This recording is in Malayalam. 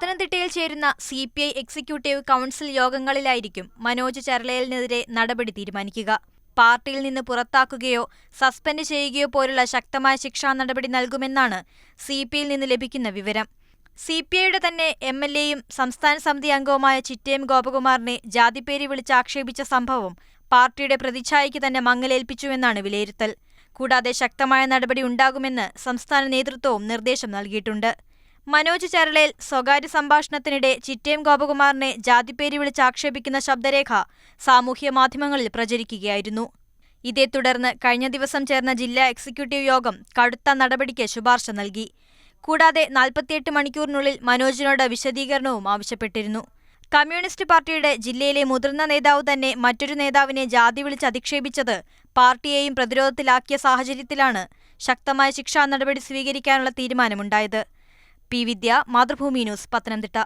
പത്തനംതിട്ടയിൽ ചേരുന്ന C P I executive council യോഗങ്ങളിലായിരിക്കും Manoj ചരളയലിനെതിരെ നടപടി തീരുമാനിക്കുക. പാർട്ടിയിൽ നിന്ന് പുറത്താക്കുകയോ സസ്പെൻഡ് ചെയ്യുകയോ പോലുള്ള ശക്തമായ ശിക്ഷാ നടപടി നൽകുമെന്നാണ് സി പി ഐയിൽ നിന്ന് ലഭിക്കുന്ന വിവരം. സി പി ഐയുടെ തന്നെ എം എൽ എയും സംസ്ഥാന സമിതി അംഗവുമായ ചിറ്റേം ഗോപകുമാറിനെ ജാതിപ്പേരി വിളിച്ച് ആക്ഷേപിച്ച സംഭവം പാർട്ടിയുടെ പ്രതിച്ഛായയ്ക്ക് തന്നെ മങ്ങലേൽപ്പിച്ചുവെന്നാണ് വിലയിരുത്തൽ. കൂടാതെ ശക്തമായ നടപടി ഉണ്ടാകുമെന്ന് സംസ്ഥാന നേതൃത്വവും നിർദ്ദേശം നൽകിയിട്ടുണ്ട്. മനോജ് ചരളയിൽ സ്വകാര്യ സംഭാഷണത്തിനിടെ ചിറ്റേം ഗോപകുമാറിനെ ജാതിപ്പേര് വിളിച്ച് ആക്ഷേപിക്കുന്ന ശബ്ദരേഖ സാമൂഹ്യ മാധ്യമങ്ങളിൽ പ്രചരിക്കുകയായിരുന്നു. ഇതേ തുടർന്ന് കഴിഞ്ഞ ദിവസം ചേർന്ന ജില്ലാ എക്സിക്യൂട്ടീവ് യോഗം കടുത്ത നടപടിക്ക് ശുപാർശ നൽകി. കൂടാതെ നാൽപ്പത്തിയെട്ട് മണിക്കൂറിനുള്ളിൽ മനോജിനോട് വിശദീകരണവും ആവശ്യപ്പെട്ടിരുന്നു. കമ്മ്യൂണിസ്റ്റ് പാർട്ടിയുടെ ജില്ലയിലെ മുതിർന്ന നേതാവ് തന്നെ മറ്റൊരു നേതാവിനെ ജാതി വിളിച്ച് അധിക്ഷേപിച്ചത് പാർട്ടിയെയും പ്രതിരോധത്തിലാക്കിയ സാഹചര്യത്തിലാണ് ശക്തമായ ശിക്ഷാ നടപടി സ്വീകരിക്കാനുള്ള തീരുമാനമുണ്ടായത്. P Vidya Mathrubhumi news Pathanamthitta.